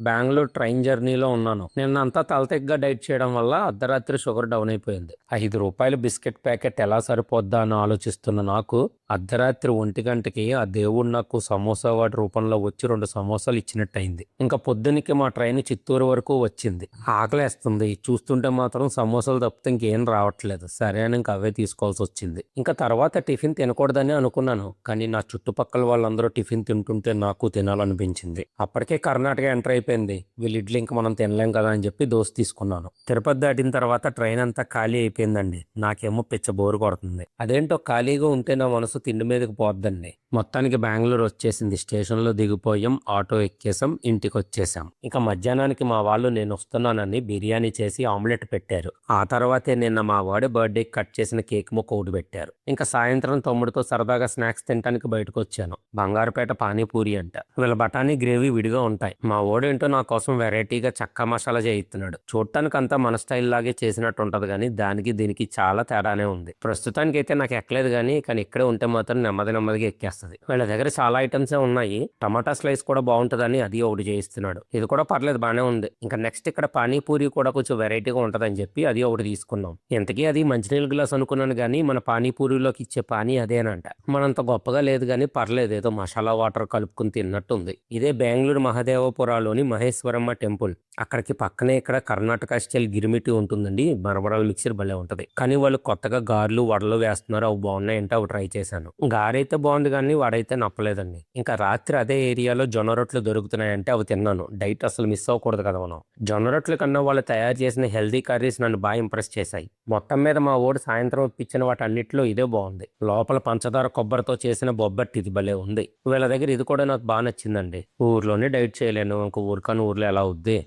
Bengaluru train జర్నీలో ఉన్నాను. నిన్న అంతా తలతెగ్గా డైట్ చేయడం వల్ల అర్ధరాత్రి షుగర్ డౌన్ అయిపోయింది. ఐదు రూపాయల బిస్కెట్ ప్యాకెట్ ఎలా సరిపోద్దా అని ఆలోచిస్తున్న నాకు అర్ధరాత్రి ఒంటి గంటకి ఆ దేవుడు నాకు సమోసా వాటి రూపంలో వచ్చి రెండు సమోసాలు ఇచ్చినట్టు అయింది ఇంకా పొద్దునికి మా ట్రైన్ చిత్తూరు వరకు వచ్చింది. ఆకలేస్తుంది. చూస్తుంటే మాత్రం సమోసాలు తప్పితే ఇంకేం రావట్లేదు. సరే అని ఇంకా అవే తీసుకోవాల్సి వచ్చింది. ఇంకా తర్వాత టిఫిన్ తినకూడదని అనుకున్నాను. కానీ నా చుట్టుపక్కల వాళ్ళందరూ టిఫిన్ తింటుంటే నాకు తినాలనిపించింది. అప్పటికే కర్ణాటక ఎంటర్ అయిపోయింది. వీళ్ళు ఇడ్లీ ఇంకా మనం తినలేం కదా అని చెప్పి దోశ తీసుకున్నాను. తిరుపతి దాటిన తర్వాత ట్రైన్ అంతా ఖాళీ అయిపోయిందండి. నాకేమో పిచ్చ బోరు కొడుతుంది. అదేంటో ఖాళీగా ఉంటే నా మనసు తిండి మీదకి పోద్దండి. మొత్తానికి బెంగళూరు వచ్చేసింది స్టేషన్లో దిగిపోయాం ఆటో ఎక్కేసాం ఇంటికి వచ్చేసాం ఇక మధ్యాహ్నానికి మా వాళ్ళు నేను వస్తున్నానని బిర్యానీ చేసి ఆమ్లెట్ పెట్టారు. ఆ తర్వాతే నిన్న మా వాడి బర్త్డేకి కట్ చేసిన కేక్ ముక్క ఒకటి పెట్టారు. ఇంకా సాయంత్రం తమ్ముడితో సరదాగా స్నాక్స్ తినడానికి బయటకు వచ్చాను బంగారుపేట పానీపూరి అంట. వీళ్ళ బఠానీ గ్రేవీ విడిగా ఉంటాయి. మా ఓడేంటో నా కోసం వెరైటీగా చక్క మసాలా చేయిస్తున్నాడు చూడటానికి అంతా మన స్టైల్ లాగే చేసినట్టు ఉంటుంది కానీ దానికి దీనికి చాలా తేడానే ఉంది. ప్రస్తుతానికి అయితే నాకు ఎక్కలేదు కానీ కానీ ఇక్కడే ఉంటే మాత్రం నెమ్మది నెమ్మదిగా ఎక్కేస్తుంది. వీళ్ళ దగ్గర చాలా ఐటమ్సే ఉన్నాయి. టమాటా స్లైస్ కూడా బాగుంటుందని అది ఒకటి చేయిస్తున్నాడు. ఇది కూడా పర్లేదు బాగానే ఉంది. ఇంకా నెక్స్ట్ ఇక్కడ పానీపూరి కూడా కొంచెం వెరైటీగా ఉంటుందని చెప్పి అది ఒకటి తీసుకున్నాం. ఇంతకీ అది మంచినీళ్ళ గ్లాస్ అనుకున్నాను కానీ మన పానీపూరిలోకి ఇచ్చే పానీ అదేనంట. మనంత గొప్పగా లేదు కానీ పర్లేదు ఏదో మసాలా వాటర్ కలుపుకుని తిన్నట్టుంది. ఇదే బెంగళూరు మహాదేవపురాలోని మహేశ్వరమ్మ టెంపుల్. అక్కడికి పక్కనే ఇక్కడ కర్ణాటక స్టైల్ గిరిమిటి ఉంటుందండి. మరమరాల మిక్సర్ భలే ఉంటది. కానీ వాళ్ళు కొత్తగా గార్లు వడలు వేస్తున్నారు. అవి బాగున్నాయంటే అవి ట్రై చేశాను గారైతే బాగుంది కానీ వాడైతే నప్పలేదండి. ఇంకా రాత్రి అదే ఏరియాలో జొన్న రొట్లు దొరుకుతున్నాయంటే అవి తిన్నాను. డైట్ అసలు మిస్ అవ్వకూడదు కదా మనం. జొన్న రొట్లు కన్నా వాళ్ళు తయారు చేసిన హెల్దీ కర్రీస్ నన్ను బాగా ఇంప్రెస్ చేశాయి. మొత్తం మీద మా ఓడి సాయంత్రం ఇప్పించిన వాటి ఇదే బాగుంది. లోపల పంచదార కొబ్బరితో చేసిన బొబ్బట్టి ఇది భలే ఉంది. వీళ్ళ దగ్గర ఇది కూడా నాకు బాగా నచ్చిందండి. ఊర్లోనే డైట్ చేయలేను. ఇంక ఊరికని ఊర్లో ఎలా అవుద్ది?